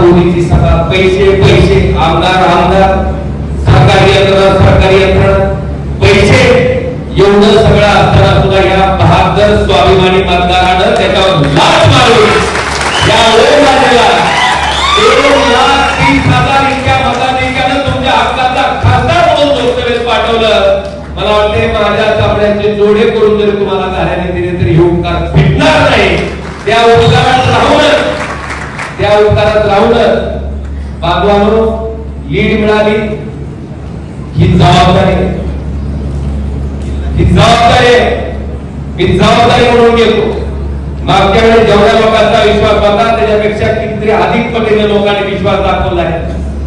मोदीची सभा. पैसे पैसे. आमदार आमदार. सरकारी यंत्रणा सरकारी यंत्रणा पैसे. एवढं सगळं असताना सुद्धा या बहादर स्वाभिमानी मतदारानं त्याच्यावर लाच मारून या ओळखला दोन लाख तीस हजार इतक्या मताधिक्यानं तुमच्या हक्काचा खासदार म्हणून लोकसभेत पाठवलं. मला वाटते माझ्या चामड्याचे जोडे करून जर तुम्हाला कार्याने दिले तरी हे उपकार फिटणार नाही. त्या उपकारात राहून या उपकारात राहूनच बांधवानो लीड मिळाली. ही जबाबदारी. ही जबाबदारी मी जबाबदारी म्हणून घेतो. मागच्या वेळेस जेवढ्या लोकांचा विश्वास होता त्याच्यापेक्षा कितीतरी अधिक पटीने लोकांनी विश्वास दाखवला आहे.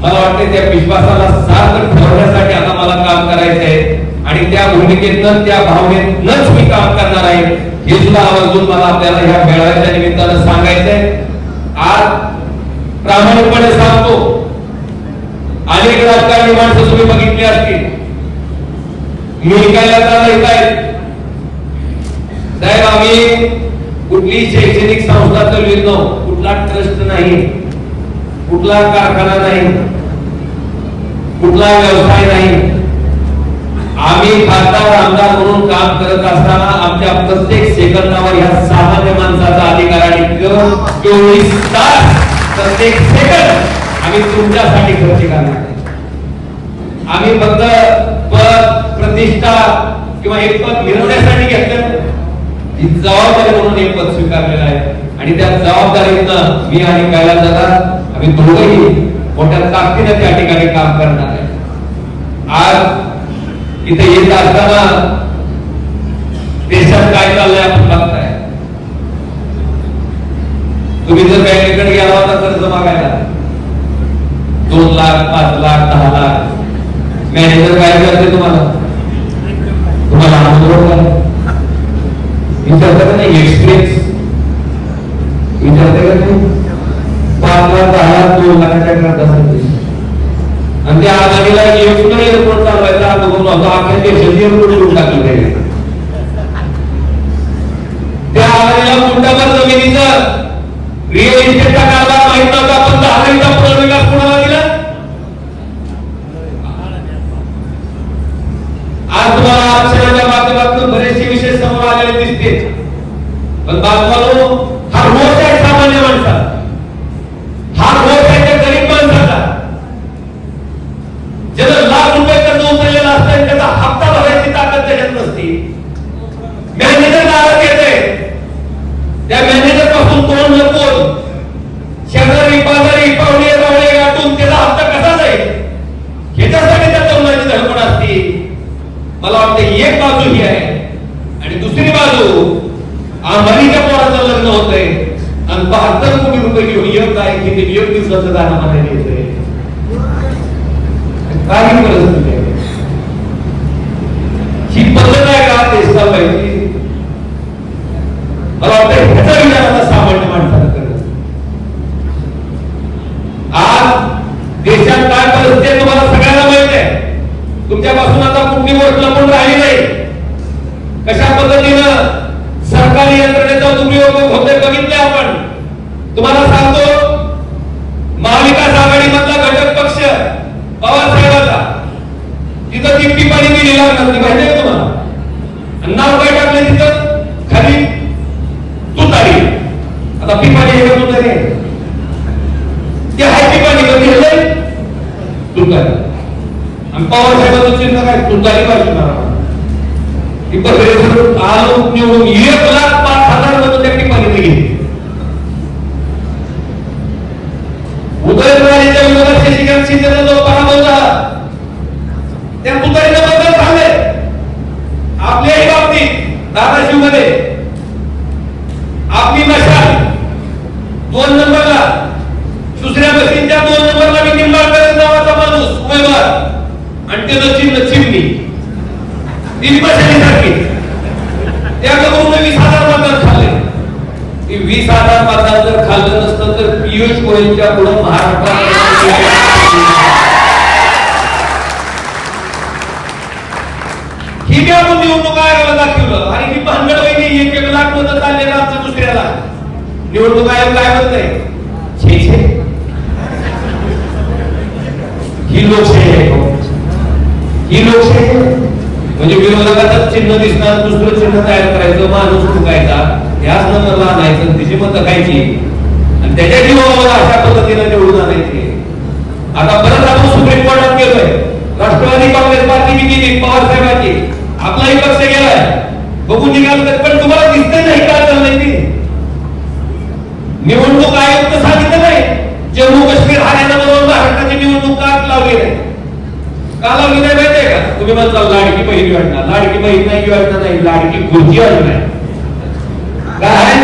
मला वाटते त्या विश्वासाला सार्थ ठेवण्यासाठी आता मला काम करायचं आहे. आणि त्या भूमिकेतनं त्या भावनेतनच मी काम करणार आहे. हे सुद्धा आवर्जून मला आपल्याला ह्या मेळाव्याच्या निमित्तानं सांगायचंय आज प्रामाणिकपणे सांगतो अनेक राजकारणी माणसं तुम्ही बघितली असतील. मी काय आता येत आहेत साहेब आम्ही कुठली शैक्षणिक संस्था चालवित नव्हतो कुठला ट्रस्ट नाही कुठला कारखाना नाही कुठला व्यवसाय नाही. आम्ही खासदार आमदार म्हणून काम करत असताना आमच्या प्रत्येक सेकंदावर ह्या सामान्य माणसाचा अधिकार आणि चोवीस तास प्रत्येक सेकंद आम्ही तुमच्यासाठी खर्च करणार आहे. आम्ही फक्त पद प्रतिष्ठा किंवा एक पद मिळवण्यासाठी घेतलं. ही जबाबदारी म्हणून एक पद स्वीकारलेलं आहे. आणि त्या जबाबदारीतनं मी आणि कैलास दादा आम्ही दोघंही मोठ्या ताकदीनं त्या ठिकाणी काम करणार आहे. आज इथे येत असताना देशात काय चाललंय आपण बघताय. तुम्ही जर बँकेकडे गेला होता कर्ज मागायला दोन लाख पाच लाख दहा लाख. मॅनेजर काय करते तुम्हाला? तुम्हाला अनुभव काय विचारता का नाही एक्सपिरियन्स विचारते का नाही? पाच लाख दहा लाख दोन लाखाच्या करत असेल आणि त्या आघाडीला एक सुद्धा एअरपोर्ट चालवायचा बघून नव्हता. अख्या देशाची एअरपोर्ट करून टाकली त्याने. त्या आघाडीला गुंडाभर की वीस हजार पाचा जर खाल्लं नसतं तर पियुष गोयलच्या पुढे निवडणूक दाखवलं. आणि ही भानगड एक एक लाख चाललेलं आमचं दुसऱ्याला. निवडणूक आयोग काय म्हणत नाही छे. ही लोकशाही आहे ही लोकशाही म्हणजे विरोधकाचं चिन्ह दिसणार दुसरं चिन्ह तयार करायचं माणूस चुकायचा ह्याच नंबरला आणायचं तिची मतं खायची आणि त्याच्या जीवावर अशा पद्धतीनं निवडून आणायची आता परत आपण सुप्रीम कोर्टात गेलोय. राष्ट्रवादी काँग्रेस पार्टी बी गेली पवार साहेबांची आपलाही पक्ष गेलाय. बघून निघाल तर पण तुम्हाला दिसतंय नाही का चाललंय ते निवडणूक आयुक्त सांगितलं नाही. जम्मू काश्मीर हरियाणा बरोबर महाराष्ट्राची निवडणूक का लावली नाही? का लावली नाही माहितीये का? तुम्ही म्हणता लाडकी पहिली योजना. लाडकी बहीण नाही योजना नाही. लाडकी खुर्ची योजना आहे. काय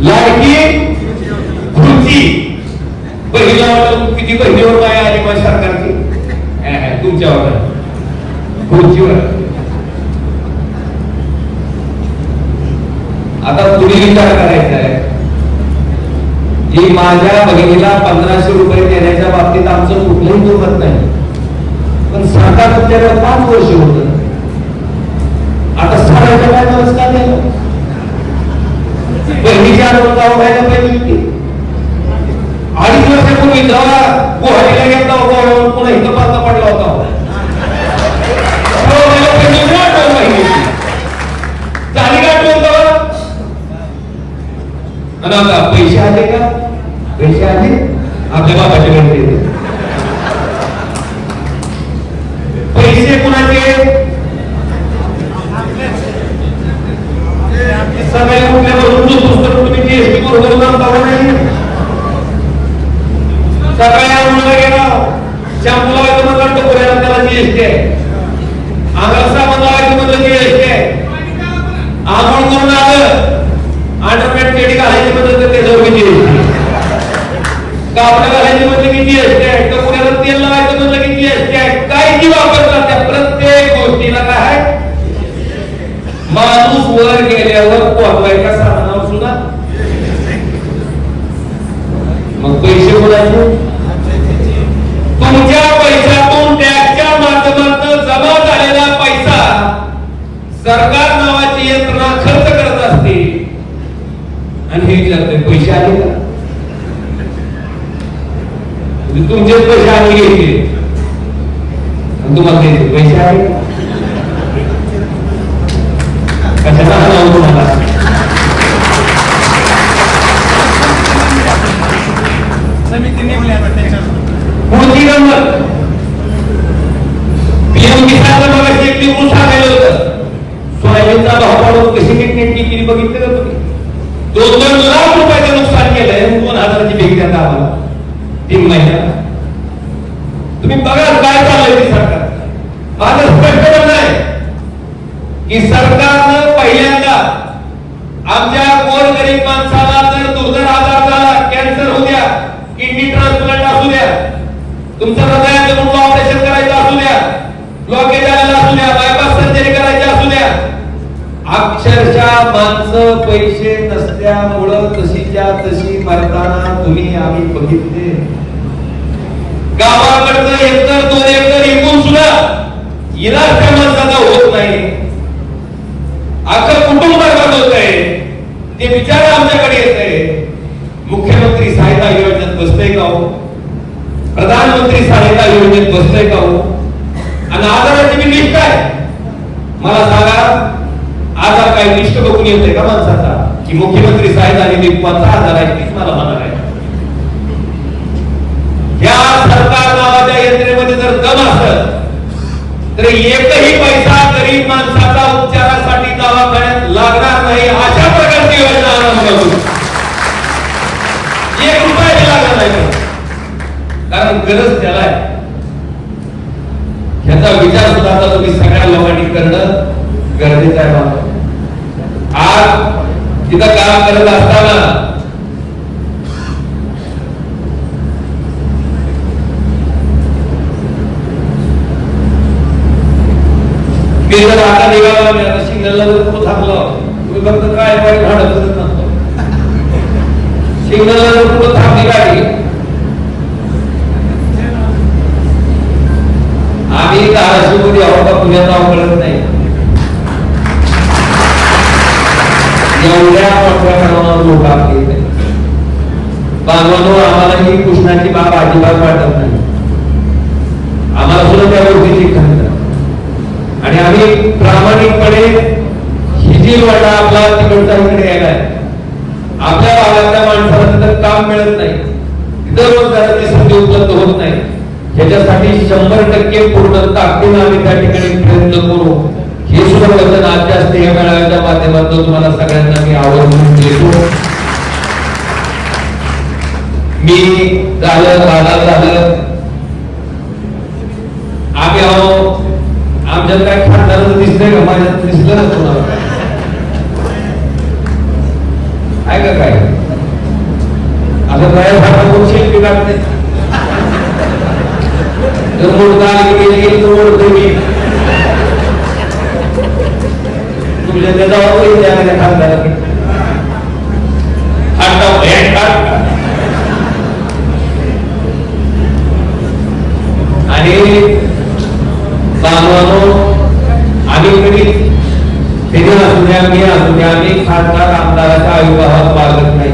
लाडकी कृती पहिला वाटलं किती बहिणीवर काय आली माझ्या सरकारची? तुमच्या हे, तुमच्यावर. खुर्चीवर. आता पुढे विचार करायचा आहे. की माझ्या बहिणीला पंधराशे रुपये देण्याच्या बाबतीत आमचं कुठलंही दुखत नाही. पण सरकार तुमच्याकडे पाच वर्ष होत. आता सरायच्या काय नमस्कार द्यायला बहिणीच्या अनुमता व्हायला पाहिजे होती. अडीच वर्षापूर्वी जेव्हा गुवाहाटीला गेला होता पुन्हा इथं पालता पडला होता. पैसे आले का? पैसे आले. आपल्या बाबाचे म्हणते पैसे कुणाचे सगळ्या कुठल्यावरून जो पुस्तक तुम्ही जीएसटी नाही गेला. त्या लावायचं म्हणलं टोकऱ्याला त्याला जीएसटी आहे. अंगाला साबण लावायचं म्हणलं जीएसटी आहे. आंघोळ करून आलं अंडरपॅन्ट केडी घालायची म्हणलं तर त्याच्यावर किती जीएसटी. कापडं घालायची म्हणलं आहे टोकऱ्याला तेल लावायचं म्हणलं की जीएसटी आहे काय जी वापरतात त्या प्रत्येक गोष्टीला काय आहे माणूस वर गेल्यावर पोहवायच्या साधनावर सुद्धा मग पैसे कोणाचे तुमच्या पैशातून टॅक्सच्या माध्यमातून जमा झालेला पैसा सरकार नावाची यंत्रणा खर्च करत असते आणि हे विचारते पैसे आले का म्हणजे तुमचेच पैसे आम्ही घेतले. तुम्हाला द्यायचे पैसे आहे का? तुम्हाला? आता पीएम किसानला मग एक निवडून सांगायला होतं. सोयाबीनचा भाव पाडून कशी नीटनेटकी केली बघितलं का तुम्ही? दोन दोन लाख रुपये नुकसान केलंय दोन हजाराची भेट देता आम्हाला तीन महिन्यात तुम्ही बघा काय चाललंय ते सरकार माझं स्पष्ट म्हणणं आहे की सरकारनं पहिल्यांदा आमच्या गोरगरीब माणसाला जर दुर्धर आजार झाला कॅन्सर होऊ द्या किडनी ट्रान्सप्लांट असू द्या तुमचं हृदयाचं मुंडू ऑपरेशन करायचं असू द्या ब्लॉकेज आलेला असू द्या बायपास सर्जरी करायची असू द्या अक्षरशः माणसं पैसे नसल्यामुळं तशीच्या तशी मरताना तुम्ही आम्ही बघितले. गावाकडचं एकतर दोन एकतर एकूण सुद्धा इलाज त्या माणसाचा होत नाही. अख्खं कुटुंब होत आहे. ते विचार आमच्याकडे येत आहे. मुख्यमंत्री सहायता योजनेत बसतंय का हो? प्रधानमंत्री सहायता योजनेत बसतंय का हो? आणि आजाराची मी लिस्ट आहे. मला सांगा आजार काय लिस्ट बघून येतोय का माणसाचा? की मुख्यमंत्री साहेब आणि निधी कोणता आजार आहे तीच मला म्हणणार आहे या सरकार नावाच्या यंत्रणेमध्ये जर दम असत तर एकही पैसा गरीब माणसाचा उपचारासाठी दवाखान्यात लागणार नाही अशा प्रकारची योजना आणून बघू एक रुपया लागणार नाही कारण गरज त्याला आहे. ह्याचा विचार सुद्धा तुम्ही सगळ्या लोकांनी करणं गरजेचं आहे बाबा. तिथं काम करत असताना मी जर आता निघाला मी आता सिग्नलला जर तो थांबलो तुम्ही फक्त काय वाईट भाडं करत नसतो. सिग्नलला जर कुठं थांबली गाडी आम्ही धाराशिवमध्ये आहोत का? पुण्यात आहोत कळत नाही. लोक आपले इथे. बांधवांनो आम्हाला ही कृष्णाची बाब अजिबात वाटत नाही. आम्हाला सुद्धा त्या गोष्टीची खंत आणि आम्ही प्रामाणिकपणे हिजील वाटा आपला तिकडचा इकडे यायला आपल्या भागातल्या माणसाला तिथं काम मिळत नाही. तिथं रोजगाराची संधी उपलब्ध होत नाही. ह्याच्यासाठी शंभर टक्के पूर्ण ताकदीनं आम्ही त्या ठिकाणी प्रयत्न करू. हे सुद्धा वचन आजच्या स्नेह मेळाव्याच्या माध्यमातून तुम्हाला सगळ्यांना मी आवर्जून देतो. मी झालं दादा झालं. आम्ही आहो आमच्यात काय खासदाराचं दिसतंय का? माझ्यात दिसलं ना तुम्हाला आहे का काय? असं काय फाटा कोण लागते काढते जर मुलगा आली गेली गेली तर ओळखतो मी तुमच्या त्याचा वापर त्या खासदाराने हात हेड काढ आणि बांधवानो आम्ही कधी त्याने असू द्या मी असू द्या आम्ही खासदार आमदाराच्या आयुष्यात वागत नाही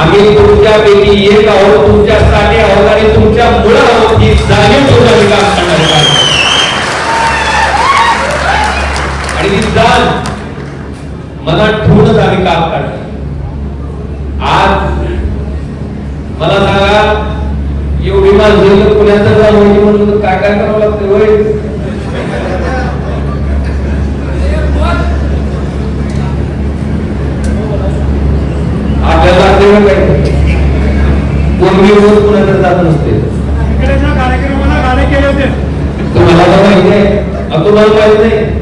आम्ही तुमच्यापैकी एक आहोत तुमच्यासाठी आहोत आणि तुमच्या मुळे आहोत ही जाणीव करणार आहोत. आणि जाण मनात ठेवूनच आम्ही काम करणार आज मला सांगा एवढी जाणवायची म्हणलं तर काय काय करावं लागतं आपल्याला काय रोज पुण्याकडे जात नसते. होते. तुम्हाला माहिती आहे. अहो, तुम्हाला माहीत नाही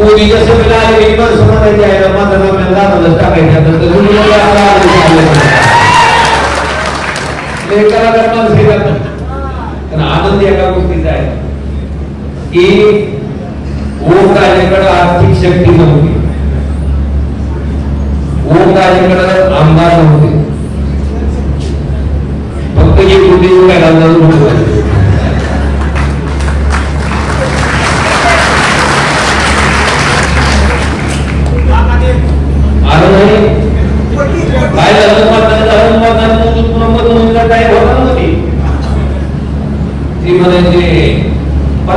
मोदीच्या सभेला आलेली माणसं म्हणायची आहे माझं नाव आपल्याला दादालाच टाकायचं. तर तुम्ही कलाकार माणसं आनंद एका गोष्टीचा आहे की ओम राजेकडे आर्थिक शक्ती नव्हती. ओम राजेकडे आमदार नव्हते. फक्त एक होते काय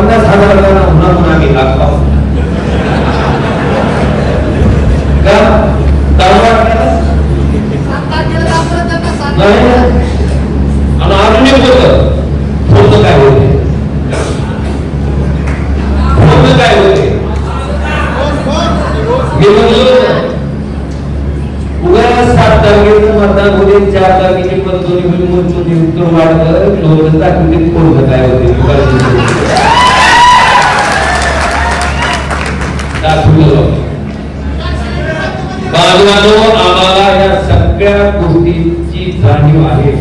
पन्नास हजाराला होणार पुन्हा आम्ही लाख पाहू. का? दारू वाटण्याला? नाही आणि होतं. काय होते? फोडणं काय होते? मी म्हणलो उगा सात तारखेचं मतदान होते चार तारखेचे पद्धती होईल म्हणतो उत्तर वाढलं लोक दाखवते फोडणं काय होते दाखवलं बाजूबाजू आम्हाला या सगळ्या गोष्टींची जाणीव आहे.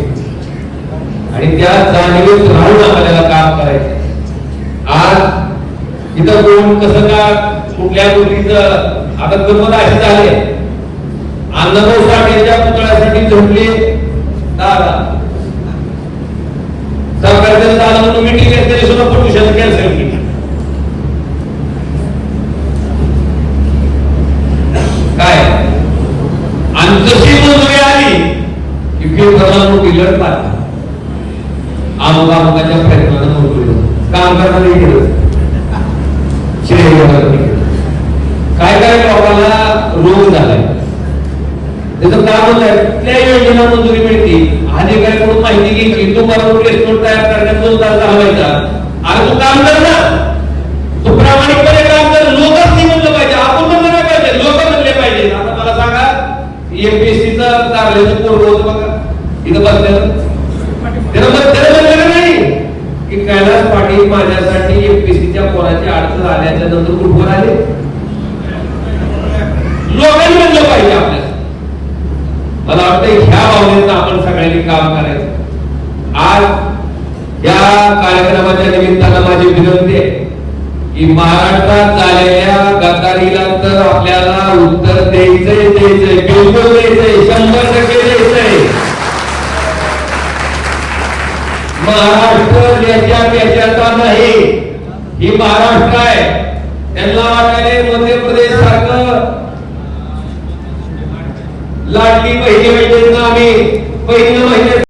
आणि त्या जाणीवेत राहून आपल्याला काम करायचं आज इथं कोण कसं का कुठल्या गोष्टीच आता गमत अशी झाले अण्णाभाऊ साठेच्या पुतळ्यासाठी झोपले. दादा. सरकारचं झालं म्हणून मिटिंग घेतली सुद्धा प्रदूषण कॅन्सल काम करायचं. आज या कार्यक्रमाच्या निमित्तानं माझी विनंती आहे की महाराष्ट्रात झालेल्या गद्दारीला तर आपल्याला उत्तर द्यायचंय द्यायचंय बिलकुल द्यायचंय शंभर टक्के द्यायचंय. महाराष्ट्र याच्या त्याच्याचा नाही ही महाराष्ट्र आहे. त्यांना वाटायला मध्य प्रदेश सारखं लाडली